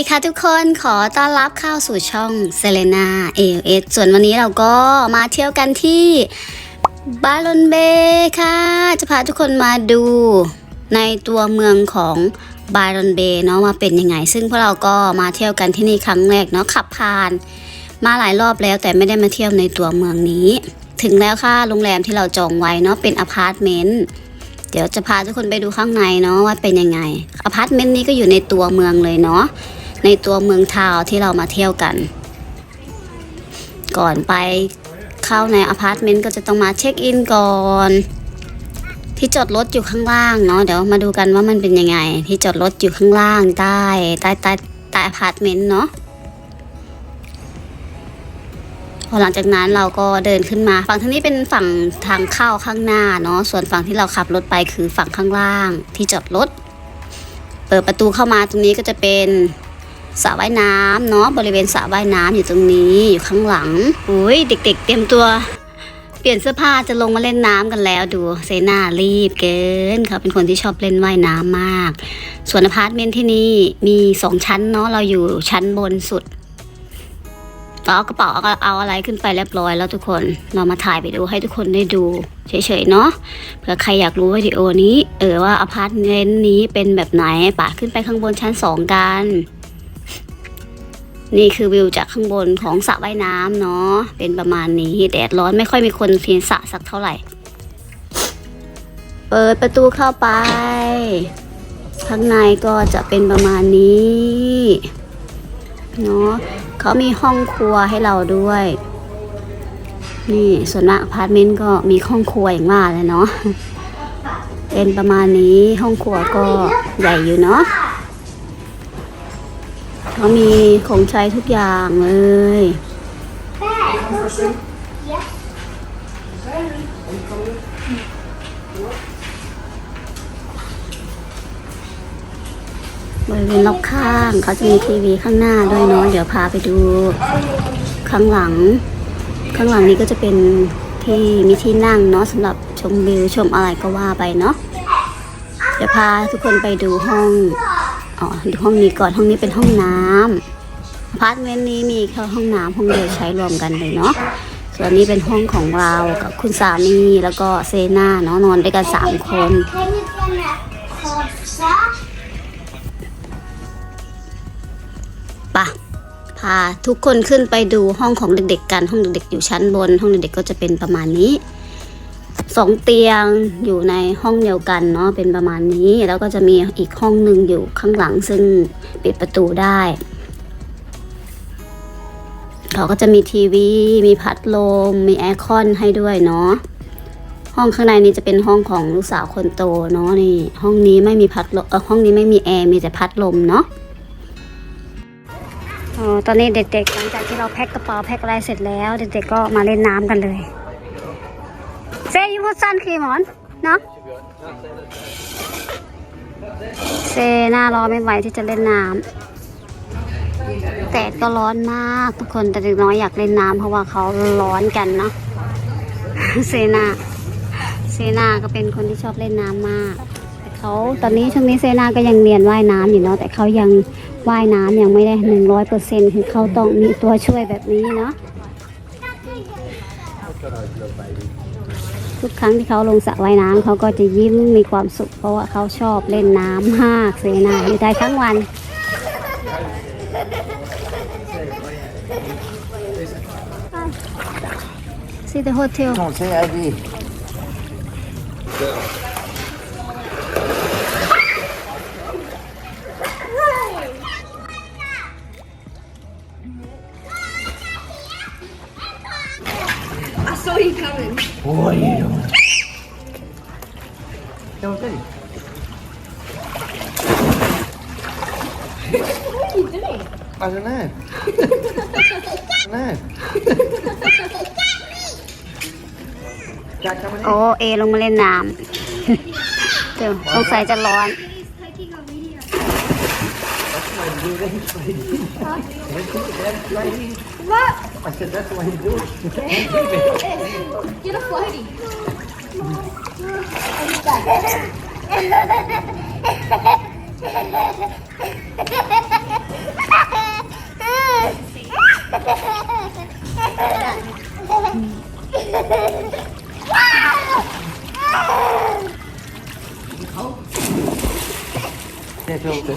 ดีค่ะทุกคนขอต้อนรับเข้าสู่ช่องเซเลนาเอเอสส่วนวันนี้เราก็มาเที่ยวกันที่บาลอนเบค่ะ จะพาทุกคนมาดูในตัวเมืองของบาลอนเบเนาะว่าเป็นยังไง ซึ่งพวกเราก็มาเที่ยวกันที่นี่ครั้งแรกเนาะขับผ่าน มาหลายรอบแล้วแต่ไม่ได้มาเที่ยวในตัวเมืองนี้ ถึงแล้วค่ะโรงแรมที่เราจองไว้เนาะเป็นอพาร์ตเมนต์เดี๋ยวจะพาทุกคนไปดูข้างในเนาะว่าเป็นยังไงอพาร์ตเมนต์นี้ก็อยู่ในตัวเมืองเลยเนาะ ในตัวเมืองทาวที่เรามาเที่ยวกัน ก่อนไปเข้าในอพาร์ตเมนต์ก็จะต้องมาเช็คอินก่อน ที่จอดรถอยู่ข้างล่างเนาะเดี๋ยวมาดูกันว่ามันเป็นยังไง ที่จอดรถอยู่ข้างล่างใต้ใต้ใต้ใต้อพาร์ตเมนต์เนาะพอหลังจากนั้นเราก็เดินขึ้นมา ฝั่งทางนี้เป็นฝั่งทางเข้าข้างหน้าเนาะส่วนฝั่งที่เราขับรถไปคือฝั่งข้างล่างที่จอดรถ เปิดประตูเข้ามาตรงนี้ก็จะเป็น สระว่ายน้ำเนาะบริเวณสระว่ายน้ำอยู่ตรงนี้อยู่ข้างหลังอุ้ยเด็ก ๆ เตรียมตัว เปลี่ยนเสื้อผ้าจะลงมาเล่นน้ำกันแล้วดูเซนารีบเกินเขาเป็นคนที่ชอบเล่นว่ายน้ำมาก ส่วนอพาร์ตเมนต์ที่นี่มีสองชั้นเนาะเราอยู่ชั้นบนสุดก็เอากระเป๋าเอาเอาอะไรขึ้นไปเรียบร้อยแล้วทุกคนเรามาถ่ายไปดูให้ทุกคนได้ดูเฉยๆเนาะเผื่อใครอยากรู้วิดีโอนี้ เออว่าอพาร์ตเมนต์นี้เป็นแบบไหนป่ะขึ้นไปข้างบนชั้นสองกัน นี่คือวิวจากข้างบนของสระว่ายน้ำเนาะเป็นประมาณนี้แดดร้อนไม่ค่อยมีคนเทียนสระสักเท่าไหร่ เปิดประตูเข้าไป ข้างในก็จะเป็นประมาณนี้เนาะเขามีห้องครัวให้เราด้วย นี่ส่วนมากอพาร์ตเมนต์ก็มีห้องครัวอย่างว่าเลยเนาะเป็นประมาณนี้ห้องครัวก็ใหญ่อยู่เนาะ เขามีของใช้ทุกอย่างเลยบริเวณรอบข้างเขาจะมีทีวีข้างหน้าด้วยเนาะเดี๋ยวพาไปดู ข้างหลัง ข้างหลังนี้ก็จะเป็นที่มีที่นั่งเนาะสำหรับชมวิวชมอะไรก็ว่าไปเนาะเดี๋ยวพาทุกคนไปดูห้อง อ๋อดูห้องนี้ก่อนห้องนี้เป็นห้องน้ำอพาร์ตเมนต์นี้มีแค่ห้องน้ำห้องเดียวใช้รวมกันเลยเนาะส่วนนี้เป็นห้องของเรากับคุณสามีแล้วก็เซนาเนาะนอนด้วยกันสามคนปะพาทุกคนขึ้นไปดูห้องของเด็กๆกันห้องเด็กๆอยู่ชั้นบน ห้องเด็กๆก็จะเป็นประมาณนี้ สองเตียงอยู่ในห้องเดียวกันเนาะเป็นประมาณนี้ แล้วก็จะมีอีกห้องหนึ่งอยู่ข้างหลังซึ่งปิดประตูได้เขาก็จะมีทีวี มีพัดลม มีแอร์คอนให้ด้วยเนาะห้องข้างในนี้จะเป็นห้องของลูกสาวคนโตเนาะนี่ ห้องนี้ไม่มีพัดลมเออห้องนี้ไม่มีแอร์มีแต่พัดลมเนาะตอนนี้เด็กๆ หลังจากที่เราแพ็คกระเป๋าแพ็คอะไรเสร็จแล้ว เด็กๆก็มาเล่นน้ำกันเลย เซยูพูดสั้นคีมอนเนาะเซหน้ารอไม่ไหวที่จะเล่นน้ำแต่ก็ร้อนมากทุกคนแต่เด็กน้อยอยากเล่นน้ำเพราะว่าเขาร้อนกันเนาะเซนาเซนาก็เป็นคนที่ชอบเล่นน้ำมากแต่เขาตอนนี้ช่วงนี้เซนาก็ยังเรียนว่ายน้ำอยู่เนาะแต่เขายังว่ายน้ำยังไม่ได้หนึ่งร้อยเปอร์เซ็นคือเขาต้องมีตัวช่วยแบบนี้เนาะ ทุกครั้งที่เขาลงสระว่ายน้ำเขาก็จะยิ้มมีความสุข เพราะว่าเขาชอบเล่นน้ำมากเสนาอยู่ได้ทั้งวัน See the hotel. Don't say ID. You coming. What are you doing? Don't say. What are you doing? I don't know. I don't know. Jack coming โอ้เอลงมาเล่นน้ำ เดี๋ยวสงสัยจะร้อน He's taking a video. What? I said that's why you do it. Get a floaty. เจ๊ชอบเจ๊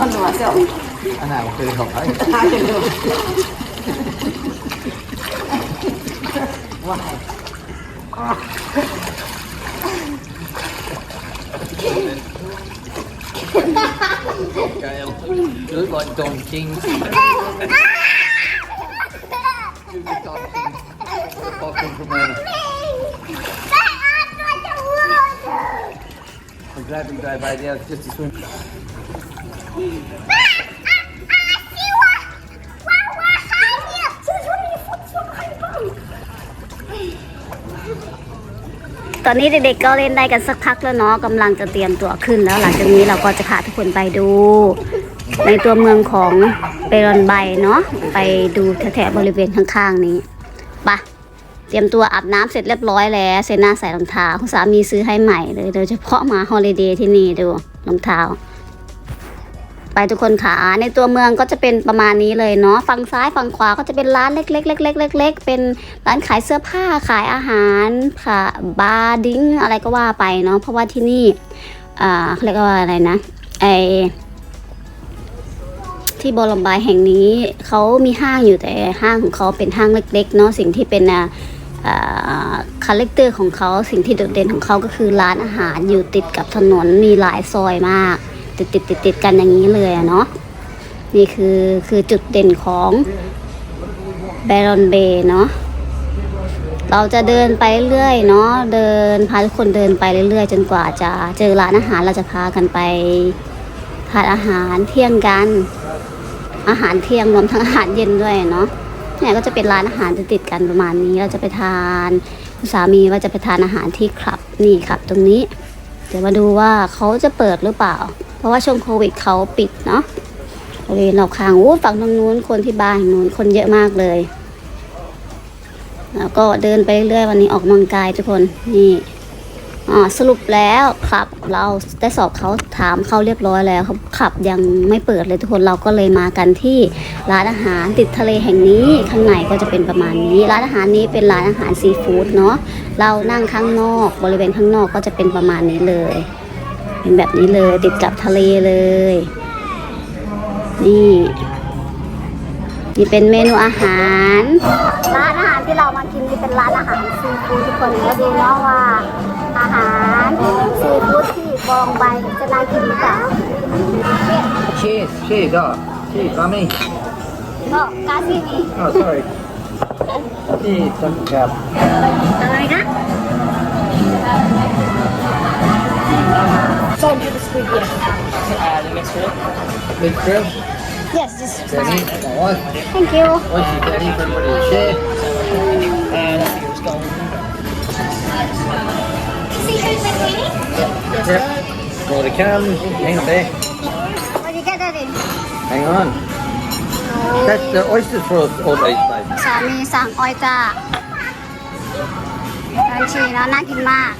con đùa sợ อันไหนผม Ana một cây học ấy. Đứa con I'm glad we died by just swim. ตอนนี้เด็กๆก็เล่นได้กันสักพักแล้วเนาะกำลังจะเตรียมตัวขึ้นแล้วหลังจากนี้เราก็จะพาทุกคนไปดู ในตัวเมืองของเปรอนไบเนาะไปดูแถวๆบริเวณข้างๆนี้ไปะเตรียมตัวอาบน้ำเสร็จเรียบร้อยแล้วเซน่าใส่รองเท้าคุณสามีซื้อให้ใหม่เลยโดยเฉพาะมาฮอลิเดย์ที่นี่ดูรองเท้า ทุกคนขาในตัวเมืองก็จะเป็นประมาณนี้เลยเนาะฝั่งซ้ายฝั่งขวาก็จะเป็นร้านเล็กๆเล็กๆเล็กๆเป็นร้านขายเสื้อผ้าขายอาหารค่ะบาร์ดิ้งอะไรก็ว่าไปเนาะเพราะว่าที่นี่อ่าเขาเรียกว่าอะไรนะไอที่บอลมบายแห่งนี้เขามีห้างอยู่แต่ห้างของเขาเป็นห้างเล็กๆเนาะสิ่งที่เป็นอ่าคาแรคเตอร์ของเขาสิ่งที่โดดเด่นของเขาก็คือร้านอาหารอยู่ติดกับถนนมีหลายซอยมาก ติดติดติดติดกันอย่างนี้เลยอะเนาะนี่คือคือจุดเด่นของแบรอนเบย์เนาะเราจะเดินไปเรื่อยเนาะเดินพาทุกคนเดินไปเรื่อยๆ จนกว่าจะเจอร้านอาหารเราจะพากันไปทานอาหารเที่ยงกัน อาหารเที่ยงรวมทั้งอาหารเย็นด้วยเนาะเนี่ยก็จะเป็นร้านอาหารติดกันประมาณนี้ เราจะไปทานคุณสามีว่าจะไปทานอาหารที่คลับนี่ครับ ตรงนี้ เดี๋ยวมาดูว่าเขาจะเปิดหรือเปล่า เพราะว่าช่วงโควิดเขาปิดเนาะบริเวณรอบข้างอู้ฝั่งตรงนู้นคนที่บ้านนู้นคนเยอะมากเลย แล้วก็เดินไปเรื่อยๆวันนี้ออกกำลังกายทุกคนนี่อ่าสรุปแล้วครับเราได้สอบเขาถามเขาเรียบร้อยแล้วเขาขับยังไม่เปิดเลยทุกคนเราก็เลยมากันที่ร้านอาหารติดทะเลแห่งนี้ข้างในก็จะเป็นประมาณนี้ ร้านอาหารนี้เป็นร้านอาหารซีฟู้ดเนาะเรานั่งข้างนอกบริเวณข้างนอกก็จะเป็นประมาณนี้เลย เป็นแบบนี้เลยติดกับทะเลเลย นี่นี่เป็นเมนูอาหารร้านอาหารที่เรามากินนี่เป็นร้านอาหารซีฟู้ดทุกคนก็ดูเนาะว่า อาหารซีฟู้ดที่บองใบจะน่ากินหรือเปล่า Cheese, cheese, oh. Cheese, mommy. ก็กาซินี Oh, sorry. Cheese, some crab. อะไรนะ So do the squid, yes. Big grill. yes this is Jenny, fine got one. thank you One for Jenny for everybody to share. Seafood linguine? Yep. Roll the cam. Hang on there. what you get that in Hang on. That's the oysters for old age, babe. สามีสั่งออยจ้า บัญชีแล้วน่ากินมาก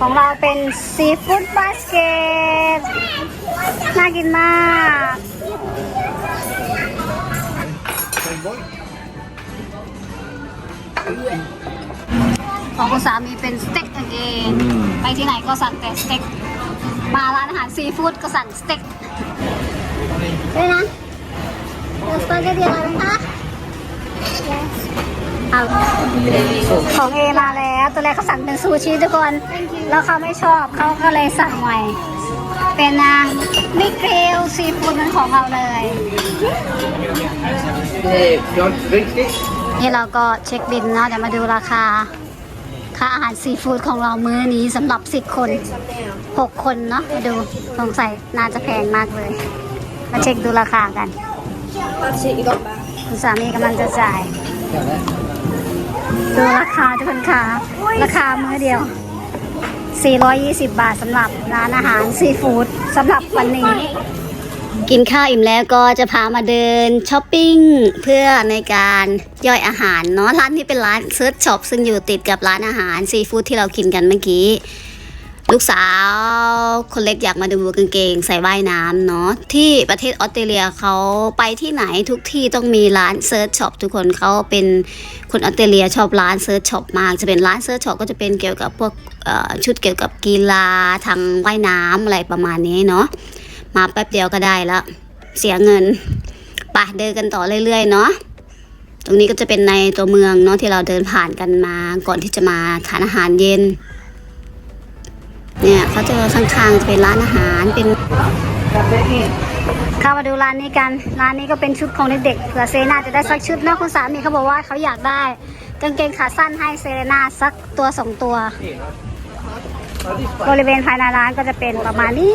ของเราเป็นซีฟู้ดบาสเกต น่ากินมาก ของคุณสามีเป็นสเต็กเองไปที่ไหนก็สั่งแต่สเต็ก มาร้านอาหารซีฟู้ดก็สั่งสเต็กด้วยนะเดี๋ยวสปาเกตตี้อะไรไหมคะ เอาของเอมาแล้วตัวแรกเขาสั่งเป็นซูชิทุกคน แล้วเขาไม่ชอบเขาก็เลยสั่งใหม่เป็นนะมิเกลซีฟู้ดเหมือนของเราเลย Hey, you want drink stick? นี่เราก็เช็คบินเนาะเดี๋ยวมาดูราคา ค่าอาหารซีฟู้ดของเรามื้อนี้สำหรับ 10 คน 6 คนเนาะมาดูสงสัยน่าจะแพงมากเลย มาเช็คดูราคากัน That's it, you got that. คุณสามีกำลังจะจ่าย Got that. ดูราคาทุกคนค่ะ ราคามื้อเดียว 420 บาทสำหรับร้านอาหารซีฟู้ดสำหรับวันนี้ กินข้าวอิ่มแล้วก็จะพามาเดินช้อปปิ้งเพื่อในการย่อยอาหารเนาะร้านนี้เป็นร้านเซิร์ชช็อปซึ่งอยู่ติดกับร้านอาหารซีฟู้ดที่เรากินกันเมื่อกี้ ลูกสาวคนเล็กอยากมาดูกางเกงใส่ว่ายน้ำเนาะที่ประเทศออสเตรเลียเขาไปที่ไหนทุกที่ต้องมีร้านเซิร์ชช็อปทุกคนเขาเป็นคนออสเตรเลียชอบร้านเซิร์ชช็อปมากจะเป็นร้านเซิร์ชช็อปก็จะเป็นเกี่ยวกับพวกชุดเกี่ยวกับกีฬาทางว่ายน้ำอะไรประมาณนี้เนาะมาแป๊บเดียวก็ได้ละเสียเงินไปเดินกันต่อเรื่อยๆเนาะตรงนี้ก็จะเป็นในตัวเมืองเนาะที่เราเดินผ่านกันมาก่อนที่จะมาทานอาหารเย็น เนี่ยเขาจะข้างๆจะเป็นร้านอาหารเป็นเข้ามาดูร้านนี้กัน ร้านนี้ก็เป็นชุดของเด็กๆเผื่อเซน่าจะได้สักชุดเนอะคุณสามีเขาบอกว่าเขาอยากได้กางเกงขาสั้นให้เซเลน่าสักตัวสองตัว บริเวณภายในร้านก็จะเป็นประมาณนี้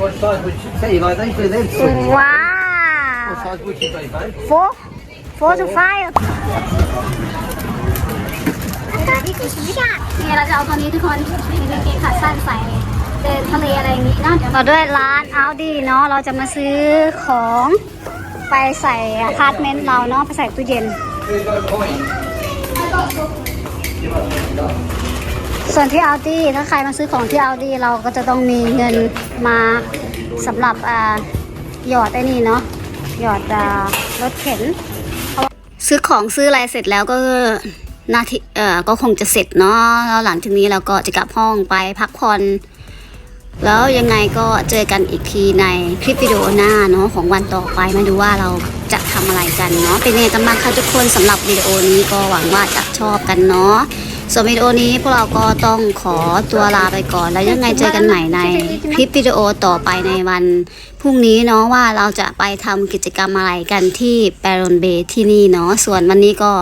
What size would you say? Like do them. What ว้าว size would you say, babe? four four to five นี่เราจะเอาตัวนี้ทุกคนเป็นกางเกงขาสั้นใส่เดินทะเลอะไรอย่างนี้เนาะต่อด้วยร้านอาดีเนาะเราจะมาซื้อของไปใส่อพาร์ตเมนต์เราเนาะไปใส่ตู้เย็น ส่วนที่อาดีถ้าใครมาซื้อของที่อาดีเราก็จะต้องมีเงินมาสำหรับอ่าหยอดไอ้นี่เนาะหยอดอ่ารถเข็น ซื้อของซื้ออะไรเสร็จแล้วก็ หนาทีเอ่อก็คงจะเสร็จเนาะแล้วหลังจากนี้เราก็จะกลับห้องไปพักผ่อนแล้วยังไงก็เจอกันอีกทีในคลิปวิดีโอหน้าเนาะของวันต่อไปมาดูว่าเราจะทำอะไรกันเนาะเป็นยังไงกันบ้างคะทุกคนสำหรับวิดีโอนี้ก็หวังว่าจะชอบกันเนาะ ส่วนวิดีโอนี้พวกเราก็ต้องขอตัวลาไปก่อน แล้วยังไงเจอกันใหม่ในคลิปวิดีโอต่อไปในวันพรุ่งนี้เนาะว่าเราจะไปทำกิจกรรมอะไรกันที่แปรอนเบย์ที่นี่เนาะส่วนวันนี้ก็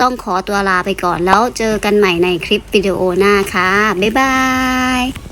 ต้องขอตัวลาไปก่อน แล้วเจอกันใหม่ในคลิปวิดีโอหน้าค่ะ บ๊ายบาย